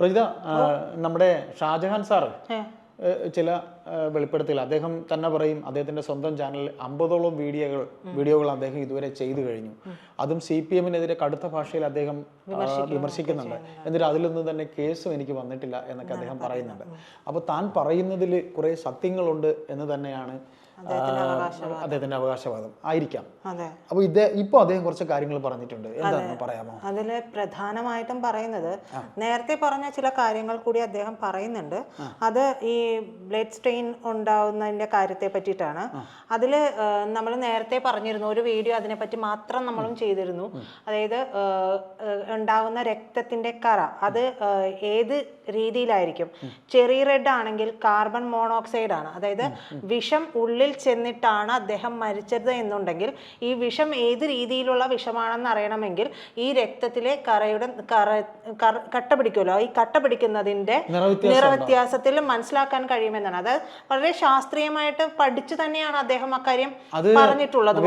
പ്രജിത നമ്മുടെ ഷാജഹാൻ സാറ് ചില വെളിപ്പെടുത്തൽ അദ്ദേഹം തന്നെ പറയും അദ്ദേഹത്തിന്റെ സ്വന്തം ചാനലിൽ അമ്പതോളം വീഡിയോകൾ വീഡിയോകൾ അദ്ദേഹം ഇതുവരെ ചെയ്തു കഴിഞ്ഞു. അതും സി പി എമ്മിനെതിരെ കടുത്ത ഭാഷയിൽ അദ്ദേഹം വിമർശിക്കുന്നുണ്ട്. എന്നിട്ട് അതിലൊന്നും തന്നെ കേസും എനിക്ക് വന്നിട്ടില്ല എന്നൊക്കെ അദ്ദേഹം പറയുന്നുണ്ട്. അപ്പോൾ താൻ പറയുന്നതിൽ കുറെ സത്യങ്ങളുണ്ട് എന്ന് തന്നെയാണ് അദ്ദേഹത്തിന്റെ അവകാശവാദം. ആയിരിക്കാം. അപ്പൊ ഇത് ഇപ്പൊ അദ്ദേഹം കുറച്ച് കാര്യങ്ങൾ പറഞ്ഞിട്ടുണ്ട്. എന്താണെന്ന് പറയാമോ? അതിൽ പ്രധാനമായിട്ടും പറയുന്നത് നേരത്തെ പറഞ്ഞ ചില കാര്യങ്ങൾ കൂടി അദ്ദേഹം പറയുന്നുണ്ട്. അത് ഈ ബ്ലഡ് സ്ട്രെയിൻ ഉണ്ടാവുന്നതിന്റെ കാര്യത്തെ പറ്റിയിട്ടാണ്. അതിൽ നമ്മൾ നേരത്തെ പറഞ്ഞിരുന്നു ഒരു വീഡിയോ അതിനെപ്പറ്റി മാത്രം നമ്മളും ചെയ്തിരുന്നു. അതായത് ഉണ്ടാവുന്ന രക്തത്തിന്റെ കറ അത് ഏത് രീതിയിലായിരിക്കും? ചെറിയ റെഡ് ആണെങ്കിൽ കാർബൺ മോണോക്സൈഡ് ആണ് അതായത് വിഷം ഉള്ളിൽ ചെന്നിട്ടാണ് അദ്ദേഹം മരിച്ചത് എന്നുണ്ടെങ്കിൽ ഈ വിഷം ഏത് രീതിയിലുള്ള വിഷമാണെന്ന് അറിയണമെങ്കിൽ ഈ രക്തത്തിലെ കറയുടെ കറ കട്ട പിടിക്കുമല്ലോ? ഈ കട്ട പിടിക്കുന്നതിന്റെ നിറവ്യത്യാസത്തിൽ മനസ്സിലാക്കാൻ കഴിയുമെന്നാണ്. അത് വളരെ ശാസ്ത്രീയമായിട്ട് പഠിച്ചു തന്നെയാണ് അദ്ദേഹം അക്കാര്യം പറഞ്ഞിട്ടുള്ളത്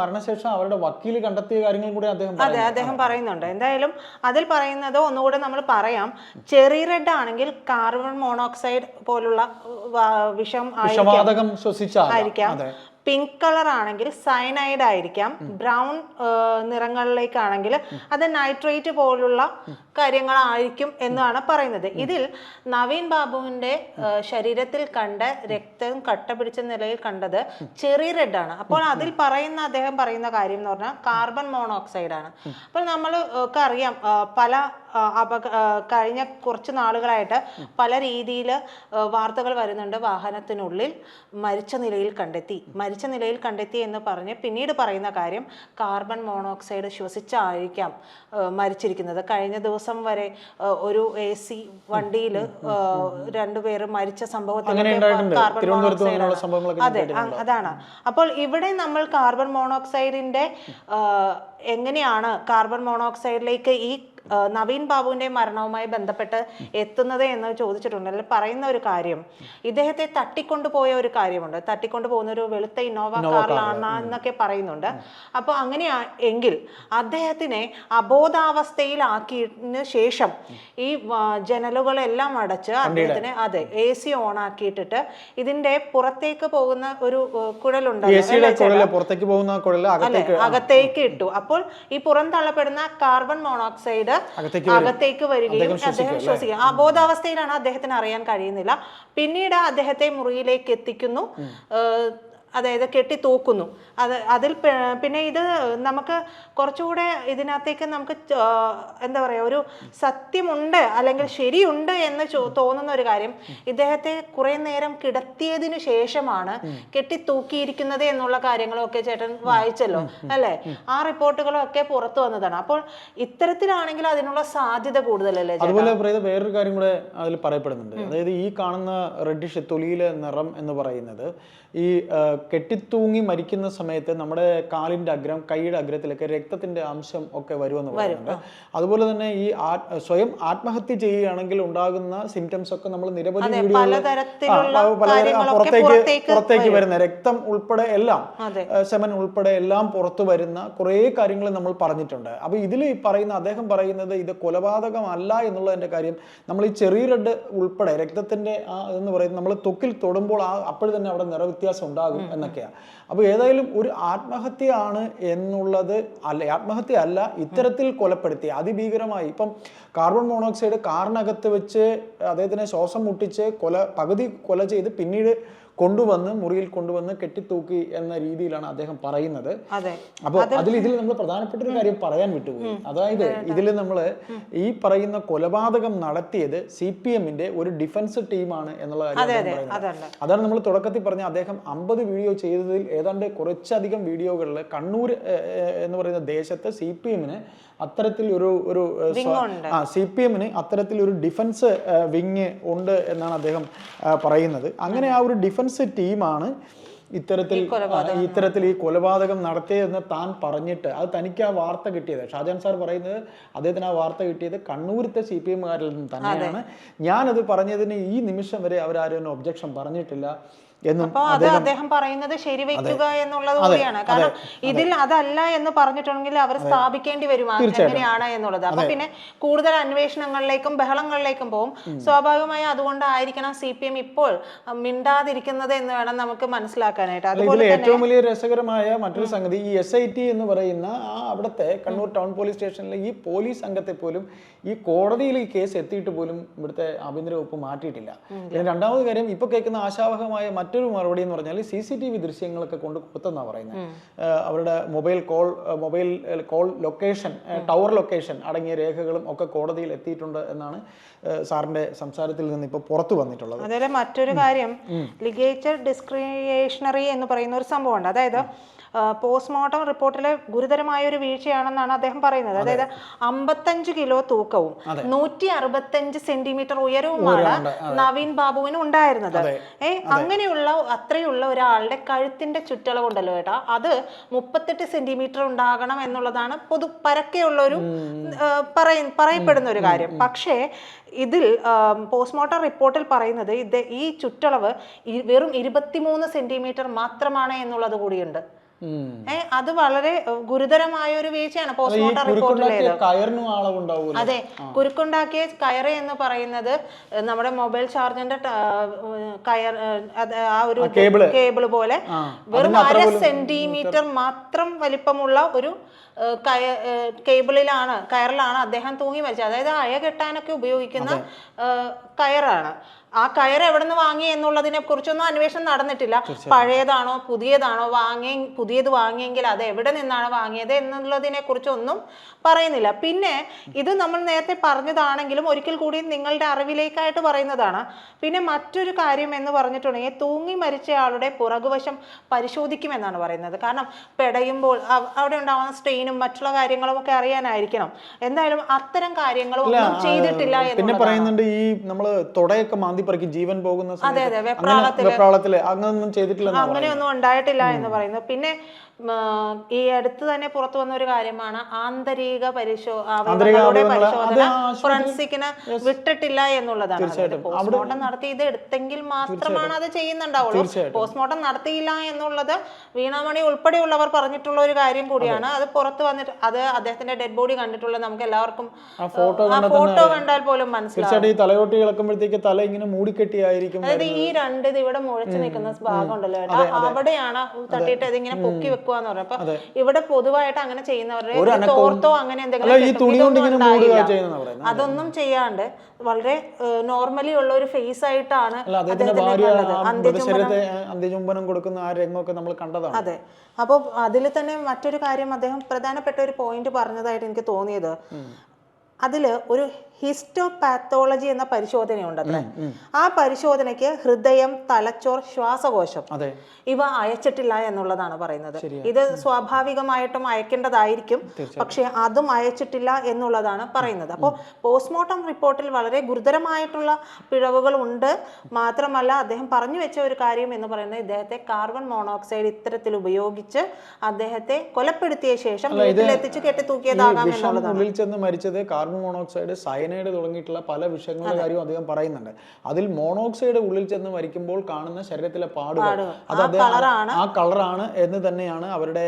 മരണശേഷം അവരുടെ വക്കീൽ കണ്ടെത്തിയ കാര്യങ്ങൾ കൂടി അദ്ദേഹം അതെ അദ്ദേഹം പറയുന്നുണ്ട്. എന്തായാലും അതിൽ പറയുന്നത് ഒന്നുകൂടെ നമ്മൾ പറയാം. ചെറിയ റെഡ് ആണെങ്കിൽ കാർബൺ മോണോക്സൈഡ് പോലുള്ള വിഷം ആയിരിക്കാം. വിഷവാതകം ശ്വസിച്ചാൽ ആയിരിക്കാം പിങ്ക് കളർ ആണെങ്കിൽ സയനൈഡ് ആയിരിക്കാം ബ്രൗൺ നിറങ്ങളിലേക്കാണെങ്കിൽ അത് നൈട്രേറ്റ് പോലുള്ള കാര്യങ്ങളായിരിക്കും എന്നാണ് പറയുന്നത്. ഇതിൽ നവീൻ ബാബുവിന്റെ ശരീരത്തിൽ കണ്ട രക്തം കട്ട പിടിച്ച നിലയിൽ കണ്ടത് ചെറിയ റെഡ് ആണ്. അപ്പോൾ അതിൽ പറയുന്ന അദ്ദേഹം പറയുന്ന കാര്യം എന്ന് പറഞ്ഞാൽ കാർബൺ മോണോക്സൈഡ് ആണ്. അപ്പോൾ നമ്മൾക്ക് അറിയാം പല അപക കഴിഞ്ഞ കുറച്ച് നാളുകളായിട്ട് പല രീതിയിൽ വാർത്തകൾ വരുന്നുണ്ട് വാഹനത്തിനുള്ളിൽ മരിച്ച നിലയിൽ കണ്ടെത്തി. മരിച്ച നിലയിൽ കണ്ടെത്തി എന്ന് പറഞ്ഞ് പിന്നീട് പറയുന്ന കാര്യം കാർബൺ മോണോക്സൈഡ് ശ്വസിച്ചായിരിക്കാം മരിച്ചിരിക്കുന്നത്. കഴിഞ്ഞ ദിവസം വരെ ഒരു എ സി വണ്ടിയിൽ രണ്ടുപേർ മരിച്ച. സംഭവത്തിൽ കാർബൺ മോണോക്സൈഡ് അതെ അതാണ്. അപ്പോൾ ഇവിടെ നമ്മൾ കാർബൺ മോണോക്സൈഡിന്റെ എങ്ങനെയാണ് കാർബൺ മോണോക്സൈഡിലേക്ക് ഈ നവീൻ ബാബുവിന്റെ മരണവുമായി ബന്ധപ്പെട്ട് എത്തുന്നത് എന്ന് ചോദിച്ചിട്ടുണ്ട്. അതിൽ പറയുന്ന ഒരു കാര്യം. ഇദ്ദേഹത്തെ തട്ടിക്കൊണ്ടുപോയ ഒരു കാര്യമുണ്ട്. തട്ടിക്കൊണ്ടു പോകുന്ന ഒരു വെളുത്ത ഇന്നോവ കാറിലാണ് എന്നൊക്കെ പറയുന്നുണ്ട്. അപ്പോൾ അങ്ങനെ എങ്കിൽ അദ്ദേഹത്തിനെ അബോധാവസ്ഥയിലാക്കിയതിനു ശേഷം ഈ ജനലുകളെല്ലാം അടച്ച് അദ്ദേഹത്തിന് അതെ എ സി ഓൺ ആക്കിയിട്ടിട്ട് ഇതിന്റെ പുറത്തേക്ക് പോകുന്ന ഒരു കുഴലുണ്ടല്ലോ പുറത്തേക്ക് പോകുന്ന അകത്തേക്ക് അകത്തേക്ക് ഇട്ടു. അപ്പോൾ ഈ പുറന്തള്ളപ്പെടുന്ന കാർബൺ മോണോക്സൈഡ് അകത്തേക്ക് വരികയും അദ്ദേഹം ആ ബോധാവസ്ഥയിലാണ് അദ്ദേഹത്തിന് അറിയാൻ കഴിയുന്നില്ല. പിന്നീട് അദ്ദേഹത്തെ മുറിയിലേക്ക് എത്തിക്കുന്നു. അതായത് കെട്ടി തൂക്കുന്നു അത് അതിൽ പിന്നെ ഇത് നമുക്ക് കുറച്ചുകൂടെ ഇതിനകത്തേക്ക് നമുക്ക് എന്താ പറയുക ഒരു സത്യമുണ്ട് അല്ലെങ്കിൽ ശരിയുണ്ട് എന്ന് തോന്നുന്ന ഒരു കാര്യം ഇദ്ദേഹത്തെ കുറെ നേരം കിടത്തിയതിനു ശേഷമാണ് കെട്ടി തൂക്കിയിരിക്കുന്നത് എന്നുള്ള കാര്യങ്ങളൊക്കെ ചേട്ടൻ വായിച്ചല്ലോ അല്ലേ? ആ റിപ്പോർട്ടുകളും ഒക്കെ പുറത്തു വന്നതാണ്. അപ്പോൾ ഇത്തരത്തിലാണെങ്കിൽ അതിനുള്ള സാധ്യത കൂടുതലല്ലേ? അതുപോലെ വേറൊരു കാര്യം കൂടെ അതിൽ പറയപ്പെടുന്നുണ്ട്. അതായത് ഈ കാണുന്ന റെഡിഷ് തൊലിയിലെ നിറം എന്ന് പറയുന്നത് ഈ കെട്ടിത്തൂങ്ങി മരിക്കുന്ന സമയത്ത് നമ്മുടെ കാലിന്റെ അഗ്രം കൈയുടെ അഗ്രത്തിലൊക്കെ രക്തത്തിന്റെ അംശം ഒക്കെ വരുമെന്ന് പറയുന്നുണ്ട്. അതുപോലെ തന്നെ ഈ സ്വയം ആത്മഹത്യ ചെയ്യുകയാണെങ്കിൽ ഉണ്ടാകുന്ന സിംറ്റംസ് ഒക്കെ നമ്മൾ നിരവധി പുറത്തേക്ക് പുറത്തേക്ക് വരുന്ന രക്തം ഉൾപ്പെടെ എല്ലാം ശമൻ സെമൻ ഉൾപ്പെടെ എല്ലാം പുറത്തു വരുന്ന കുറേ കാര്യങ്ങൾ നമ്മൾ പറഞ്ഞിട്ടുണ്ട്. അപ്പോൾ ഇതിൽ ഈ പറയുന്ന അദ്ദേഹം പറയുന്നത് ഇത് കൊലപാതകമല്ല എന്നുള്ളതിന്റെ കാര്യം നമ്മൾ ഈ ചെറിയ റെഡ് ഉൾപ്പെടെ രക്തത്തിന്റെ ആ എന്ന് പറയുന്നത് നമ്മൾ തൊക്കിൽ തൊടുമ്പോൾ ആ അപ്പോൾ തന്നെ അവിടെ നിറവ്യത്യാസം ഉണ്ടാകും. എന്നൊക്കെയാണ് അപ്പോൾ ഏതായാലും ഒരു ആത്മഹത്യയാണ് എന്നുള്ളത് അല്ല ആത്മഹത്യ അല്ല ഇത്തരത്തിൽ കൊലപ്പെടുത്തി അതിഭീകരമായി. ഇപ്പം കാർബൺ മോണോക്സൈഡ് കാറിനകത്ത് വെച്ച് അദ്ദേഹത്തിനെ ശ്വാസം മുട്ടിച്ച് കൊല പകുതി കൊല ചെയ്ത് പിന്നീട് കൊണ്ടുവന്ന് മുറിയിൽ കൊണ്ടുവന്ന് കെട്ടിത്തൂക്കി എന്ന രീതിയിലാണ് അദ്ദേഹം പറയുന്നത്. അപ്പോൾ അതിൽ ഇതിൽ നമ്മൾ പ്രധാനപ്പെട്ട ഒരു കാര്യം പറയാൻ വിട്ടുപോയി. അതായത് ഇതിൽ നമ്മൾ ഈ പറയുന്ന കൊലപാതകം നടത്തിയത് സി പി എമ്മിന്റെ ഒരു ഡിഫൻസ് ടീമാണ് എന്നുള്ള കാര്യം അതാണ് നമ്മൾ തുടക്കത്തിൽ പറഞ്ഞ അദ്ദേഹം അമ്പത് വീഡിയോ ചെയ്തതിൽ ഏതാണ്ട് കുറച്ചധികം വീഡിയോകളിൽ കണ്ണൂർ എന്ന് പറയുന്ന ദേശത്ത് സി പി എമ്മിന് അത്തരത്തിൽ ഒരു ഒരു. ആ സി പി എമ്മിന് അത്തരത്തിൽ ഒരു ഡിഫൻസ് വിങ് ഉണ്ട് എന്നാണ് അദ്ദേഹം പറയുന്നത്. അങ്ങനെ ആ ഒരു ഡിഫൻസ് ടീമാണ് ഇത്തരത്തിൽ ഇത്തരത്തിൽ ഈ കൊലപാതകം നടത്തിയതെന്ന് താൻ പറഞ്ഞിട്ട് അത് തനിക്ക് ആ വാർത്ത കിട്ടിയത്. ഷാജാൻ സാർ പറയുന്നത് അദ്ദേഹത്തിന് ആ വാർത്ത കിട്ടിയത് കണ്ണൂരത്തെ സി പി എമ്മുകാരിൽ നിന്ന് തന്നെയാണ്. ഞാനത് പറഞ്ഞതിന് ഈ നിമിഷം വരെ അവരാരും ഒബ്ജക്ഷൻ പറഞ്ഞിട്ടില്ല. എന്നും അപ്പൊ അത് അദ്ദേഹം പറയുന്നത് ശരിവെക്കുക എന്നുള്ളത് കൂടിയാണ്. കാരണം ഇതിൽ അതല്ല എന്ന് പറഞ്ഞിട്ടുണ്ടെങ്കിൽ അവർ സ്ഥാപിക്കേണ്ടി വരും എങ്ങനെയാണ് എന്നുള്ളത്. അപ്പൊ പിന്നെ കൂടുതൽ അന്വേഷണങ്ങളിലേക്കും ബഹളങ്ങളിലേക്കും പോകും സ്വാഭാവികമായി അതുകൊണ്ടായിരിക്കണം സി പി എം ഇപ്പോൾ മിണ്ടാതിരിക്കുന്നത് എന്ന് വേണം നമുക്ക് മനസ്സിലാക്കാനായിട്ട്. അതുപോലെ ഏറ്റവും വലിയ രസകരമായ മറ്റൊരു സംഗതി ഈ എസ് ഐ ടി എന്ന് പറയുന്ന ആ അവിടുത്തെ കണ്ണൂർ ടൗൺ പോലീസ് സ്റ്റേഷനിലെ ഈ പോലീസ് സംഘത്തെ പോലും ഈ കോടതിയിൽ ഈ കേസ് എത്തിയിട്ട് പോലും ഇവിടുത്തെ ആഭ്യന്തര വകുപ്പ് മാറ്റിയിട്ടില്ല. രണ്ടാമത് കാര്യം ഇപ്പൊ കേൾക്കുന്ന ആശാവഹമായ മറ്റൊരു മറുപടി എന്ന് പറഞ്ഞാൽ സി സി ടി വി ദൃശ്യങ്ങളൊക്കെ കൊണ്ട് കൊടുത്തെന്നാണ് പറയുന്നത് അവരുടെ mobile call mobile call location tower location അടങ്ങിയ രേഖകളും ഒക്കെ കോടതിയിൽ എത്തിയിട്ടുണ്ട് എന്നാണ് സാറിന്റെ സംസാരത്തിൽ നിന്ന് ഇപ്പോൾ പുറത്തു വന്നിട്ടുള്ളത്. അതുപോലെ മറ്റൊരു കാര്യം ലിഗേച്ചർ ഡിസ്ക്രിയേഷണറി എന്ന് പറയുന്ന ഒരു സംഭവമുണ്ട്. അതായത് പോസ്റ്റ്മോർട്ടം റിപ്പോർട്ടിലെ ഗുരുതരമായ ഒരു വീഴ്ചയാണെന്നാണ് അദ്ദേഹം പറയുന്നത്. അതായത് അമ്പത്തഞ്ച് കിലോ തൂക്കവും നൂറ്റി അറുപത്തഞ്ച് സെന്റിമീറ്റർ ഉയരവുമാണ് നവീൻ ബാബുവിന് ഉണ്ടായിരുന്നത്. ഏ അങ്ങനെയുള്ള അത്രയുള്ള ഒരാളുടെ കഴുത്തിന്റെ ചുറ്റളവുണ്ടല്ലോ ഏട്ടാ. അത് മുപ്പത്തെട്ട് സെന്റിമീറ്റർ ഉണ്ടാകണം എന്നുള്ളതാണ് പൊതു പരക്കെയുള്ള ഒരു പറയ പറയപ്പെടുന്ന ഒരു കാര്യം. പക്ഷേ ഇതിൽ പോസ്റ്റ്മോർട്ടം റിപ്പോർട്ടിൽ പറയുന്നത് ഇത് ഈ ചുറ്റളവ് വെറും ഇരുപത്തിമൂന്ന് സെന്റിമീറ്റർ മാത്രമാണ് എന്നുള്ളത് കൂടിയുണ്ട്. അത് വളരെ ഗുരുതരമായ ഒരു വീഴ്ചയാണ്. പോസ്റ്റ്മോർട്ടം റിപ്പോർട്ടിൽ അതെ കുരുക്കുണ്ടാക്കിയ കയറ് എന്ന് പറയുന്നത് നമ്മുടെ മൊബൈൽ ചാർജറിന്റെ കയർ ആ ഒരു കേബിൾ. കേബിൾ പോലെ വെറും അര സെന്റിമീറ്റർ മാത്രം വലിപ്പമുള്ള ഒരു കയ കേബിളിലാണ് കയറിലാണ് അദ്ദേഹം തൂങ്ങി മരിച്ചത്. അതായത് അയ കെട്ടാനൊക്കെ ഉപയോഗിക്കുന്ന കയറാണ്. ആ കയർ എവിടെ നിന്ന് വാങ്ങി എന്നുള്ളതിനെ കുറിച്ചൊന്നും അന്വേഷണം നടന്നിട്ടില്ല. പഴയതാണോ പുതിയതാണോ വാങ്ങി പുതിയത് വാങ്ങിയെങ്കിൽ അത് എവിടെ നിന്നാണ് വാങ്ങിയത് എന്നുള്ളതിനെ കുറിച്ചൊന്നും പറയുന്നില്ല. പിന്നെ ഇത് നമ്മൾ നേരത്തെ പറഞ്ഞതാണെങ്കിലും ഒരിക്കൽ കൂടി നിങ്ങളുടെ അറിവിലേക്കായിട്ട് പറയുന്നതാണ്. പിന്നെ മറ്റൊരു കാര്യം എന്ന് പറഞ്ഞിട്ടുണ്ടെങ്കിൽ തൂങ്ങി മരിച്ചയാളുടെ പുറകുവശം പരിശോധിക്കുമെന്നാണ് പറയുന്നത്. കാരണം പെടയുമ്പോൾ അവിടെ ഉണ്ടാവുന്ന സ്ട്രെയിനും മറ്റുള്ള കാര്യങ്ങളും ഒക്കെ അറിയാനായിരിക്കണം. എന്തായാലും അത്തരം കാര്യങ്ങളും ഒന്നും ചെയ്തിട്ടില്ല എന്ന് പറയുന്നുണ്ട് ഈ നമ്മൾ തുടയൊക്കെ മാന്തിപ്പറിക്കും ജീവൻ പോകുന്ന വെപ്രാളത്തിൽ അങ്ങനൊന്നും ചെയ്തിട്ടില്ലെന്ന് അങ്ങനെയൊന്നും ഉണ്ടായിട്ടില്ല എന്ന് പറയുന്നു. പിന്നെ ഈ അടുത്ത് തന്നെ പുറത്തു വന്ന ഒരു കാര്യമാണ് ആന്തരിക പരിശോ പരിശോധന ഫോറൻസിക്കിന് വിട്ടിട്ടില്ല എന്നുള്ളതാണ്. പോസ്റ്റ്മോർട്ടം നടത്തി ഇത് എടുത്തെങ്കിൽ മാത്രമാണ് അത് ചെയ്യുന്നുണ്ടാവുള്ളൂ. പോസ്റ്റ്മോർട്ടം നടത്തിയില്ല എന്നുള്ളത് വീണാമണി ഉൾപ്പെടെയുള്ളവർ പറഞ്ഞിട്ടുള്ള ഒരു കാര്യം കൂടിയാണ്. അത്. പുറത്ത് വന്നിട്ട് അത് അദ്ദേഹത്തിന്റെ ഡെഡ് ബോഡി കണ്ടിട്ടുള്ള നമുക്ക് എല്ലാവർക്കും ഫോട്ടോ കണ്ടാൽ പോലും മനസ്സിലാവും. ഈ തലയോട്ടി തല ഇങ്ങനെ മൂടിക്കെട്ടിയായിരിക്കും അതായത് ഈ രണ്ട് ഇത് ഇവിടെ മുഴച്ചു നിൽക്കുന്ന ഭാഗം ഉണ്ടല്ലോ അവിടെയാണ് തട്ടിയിട്ട് ഇതിങ്ങനെ പൊക്കി വെക്കുവാന്ന് പറഞ്ഞു. അപ്പൊ ഇവിടെ പൊതുവായിട്ട് അങ്ങനെ ചെയ്യുന്നവരുടെ തോർത്തോ അങ്ങനെ എന്തെങ്കിലും അതൊന്നും ചെയ്യാണ്ട് വളരെ നോർമലി ഉള്ള ഒരു ഫേസ് ആയിട്ടാണ് അന്ത്യചുംബനം കൊടുക്കുന്ന ആ രംഗമൊക്കെ നമ്മൾ കണ്ടതാണ്. അതെ. അപ്പോൾ അതിൽ തന്നെ മറ്റൊരു കാര്യം അദ്ദേഹം പ്രധാനപ്പെട്ട ഒരു പോയിന്റ് പറഞ്ഞതായിട്ട് എനിക്ക് തോന്നിയത്. അതിൽ ഒരു ഹിസ്റ്റോപാത്തോളജി എന്ന പരിശോധനയുണ്ട് ആ പരിശോധനയ്ക്ക് ഹൃദയം തലച്ചോർ ശ്വാസകോശം ഇവ അയച്ചിട്ടില്ല എന്നുള്ളതാണ് പറയുന്നത്. ഇത് സ്വാഭാവികമായിട്ടും അയക്കേണ്ടതായിരിക്കും പക്ഷെ അതും അയച്ചിട്ടില്ല എന്നുള്ളതാണ് പറയുന്നത്. അപ്പോൾ പോസ്റ്റ്മോർട്ടം റിപ്പോർട്ടിൽ വളരെ ഗുരുതരമായിട്ടുള്ള പിഴവുകൾ ഉണ്ട് മാത്രമല്ല അദ്ദേഹം പറഞ്ഞു വെച്ച ഒരു കാര്യം എന്ന് പറയുന്നത് ഇദ്ദേഹത്തെ കാർബൺ മോണോക്സൈഡ് ഇത്തരത്തിൽ ഉപയോഗിച്ച് അദ്ദേഹത്തെ കൊലപ്പെടുത്തിയ ശേഷം വീട്ടിലെത്തിച്ച് കെട്ടിത്തൂക്കിയതാകാം എന്നുള്ളതാണ്. മരിച്ചത് കാർബൺ മോണോക്സൈഡ് സയനൈഡ് തുടങ്ങിയിട്ടുള്ള പല വിഷയങ്ങളുടെ കാര്യവും അദ്ദേഹം പറയുന്നുണ്ട്. അതിൽ മോണോക്സൈഡ് ഉള്ളിൽ ചെന്ന് മരിക്കുമ്പോൾ കാണുന്ന ശരീരത്തിലെ പാടുകൾ. അത് അദ്ദേഹം ആ കളറാണ് എന്ന് തന്നെയാണ് അവരുടെ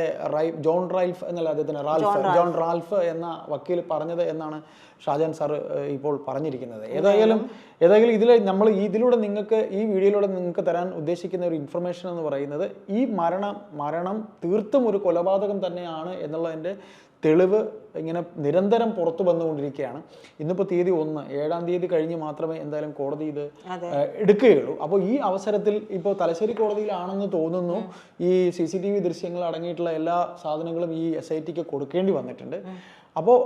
ജോൺ റൈൽഫ് എന്നല്ല അദ്ദേഹത്തിന് റാൽഫ് ജോൺ റാൽഫ്. എന്ന വക്കീൽ പറഞ്ഞത് എന്നാണ് ഷാജാൻ സാർ ഇപ്പോൾ പറഞ്ഞിരിക്കുന്നത്. ഏതായാലും ഏതായാലും ഇതിൽ നമ്മൾ ഇതിലൂടെ നിങ്ങൾക്ക് ഈ വീഡിയോയിലൂടെ നിങ്ങൾക്ക് തരാൻ ഉദ്ദേശിക്കുന്ന ഒരു ഇൻഫർമേഷൻ എന്ന് പറയുന്നത് ഈ മരണം മരണം തീർത്തും ഒരു കൊലപാതകം തന്നെയാണ് എന്നുള്ളതിന്റെ തെളിവ് ഇങ്ങനെ നിരന്തരം പുറത്തു വന്നുകൊണ്ടിരിക്കുകയാണ്. ഇന്നിപ്പോൾ തീയതി ഒന്ന് ഏഴാം തീയതി കഴിഞ്ഞ് മാത്രമേ എന്തായാലും കോടതി ഇത് എടുക്കുകയുള്ളൂ. അപ്പോൾ ഈ അവസരത്തിൽ ഇപ്പോൾ തലശ്ശേരി കോടതിയിലാണെന്ന് തോന്നുന്നു ഈ സി സി ടി വി ദൃശ്യങ്ങൾ അടങ്ങിയിട്ടുള്ള എല്ലാ സാധനങ്ങളും ഈ എസ് ഐ ടിക്ക് കൊടുക്കേണ്ടി വന്നിട്ടുണ്ട്. അപ്പോൾ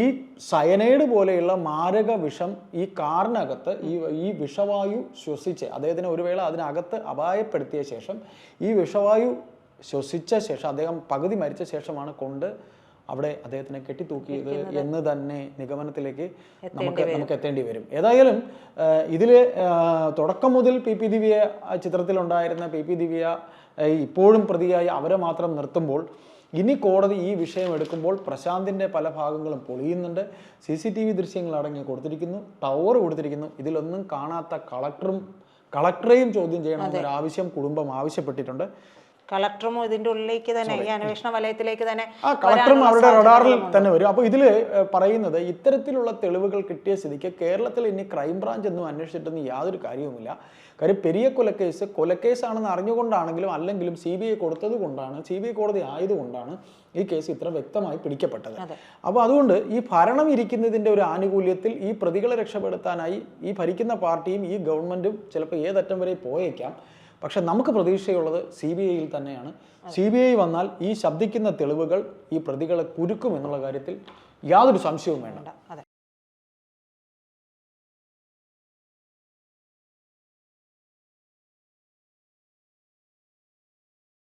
ഈ സയനൈഡ് പോലെയുള്ള മാരക വിഷം ഈ കാറിനകത്ത് ഈ ഈ വിഷവായു ശ്വസിച്ച് അദ്ദേഹത്തിന് ഒരു വേള അതിനകത്ത് അപായപ്പെടുത്തിയ ശേഷം ഈ വിഷവായു ശ്വസിച്ച ശേഷം അദ്ദേഹം പകുതി മരിച്ച ശേഷമാണ് കൊണ്ട് അവിടെ അദ്ദേഹത്തിനെ കെട്ടിത്തൂക്കിയത് എന്ന് തന്നെ നിഗമനത്തിലേക്ക് നമുക്ക് നമുക്ക് എത്തേണ്ടി വരും. ഏതായാലും ഇതിൽ തുടക്കം മുതൽ പി പി ദിവ്യ ചിത്രത്തിലുണ്ടായിരുന്ന പി പി ദിവ്യ ഇപ്പോഴും പ്രതിയായി അവരെ മാത്രം നിർത്തുമ്പോൾ ഇനി കോടതി ഈ വിഷയം എടുക്കുമ്പോൾ പ്രശാന്തിന്റെ പല ഭാഗങ്ങളും പൊളിയുന്നുണ്ട്. സി സി ടി വി ദൃശ്യങ്ങൾ അടങ്ങി കൊടുത്തിരിക്കുന്നു. ടവർ കൊടുത്തിരിക്കുന്നു. ഇതിലൊന്നും കാണാത്ത കളക്ടറും കളക്ടറെയും ചോദ്യം ചെയ്യണമെന്നൊരു ആവശ്യം കുടുംബം ആവശ്യപ്പെട്ടിട്ടുണ്ട്. കളക്ടറും ഇതിന്റെ ഉള്ളിലേക്ക് തന്നെ ഈ അന്വേഷണ വലയത്തിലേക്ക് തന്നെ ആ കളക്ടറും അവരുടെ റഡാറിൽ തന്നെ വരും. അപ്പോൾ ഇതിൽ പറയുന്നത് ഇത്തരത്തിലുള്ള തെളിവുകൾ കിട്ടിയ സ്ഥിതിക്ക് കേരളത്തിൽ ഇനി ക്രൈംബ്രാഞ്ച് ഒന്നും അന്വേഷിച്ചിട്ടൊന്നും യാതൊരു കാര്യവുമില്ല. കാര്യം പെരിയ കൊലക്കേസ് കൊലക്കേസാണെന്ന് അറിഞ്ഞുകൊണ്ടാണെങ്കിലും അല്ലെങ്കിലും സി ബി ഐ കൊടുത്തത് കൊണ്ടാണ് സി ബി ഐ കോടതി ആയതുകൊണ്ടാണ് ഈ കേസ് ഇത്ര വ്യക്തമായി പിടിക്കപ്പെട്ടത്. അപ്പോൾ അതുകൊണ്ട് ഈ ഭരണം ഇരിക്കുന്നതിന്റെ ഒരു ആനുകൂല്യത്തിൽ ഈ പ്രതികളെ രക്ഷപ്പെടുത്താനായി ഈ ഭരിക്കുന്ന പാർട്ടിയും ഈ ഗവൺമെന്റും ചിലപ്പോൾ ഏതറ്റം വരെ പോയേക്കാം. പക്ഷെ നമുക്ക് പ്രതീക്ഷയുള്ളത് സി ബി ഐയിൽ തന്നെയാണ്. സി ബി ഐ വന്നാൽ ഈ ശബ്ദിക്കുന്ന തെളിവുകൾ ഈ പ്രതികളെ കുരുക്കും എന്നുള്ള കാര്യത്തിൽ യാതൊരു സംശയവും വേണ്ട.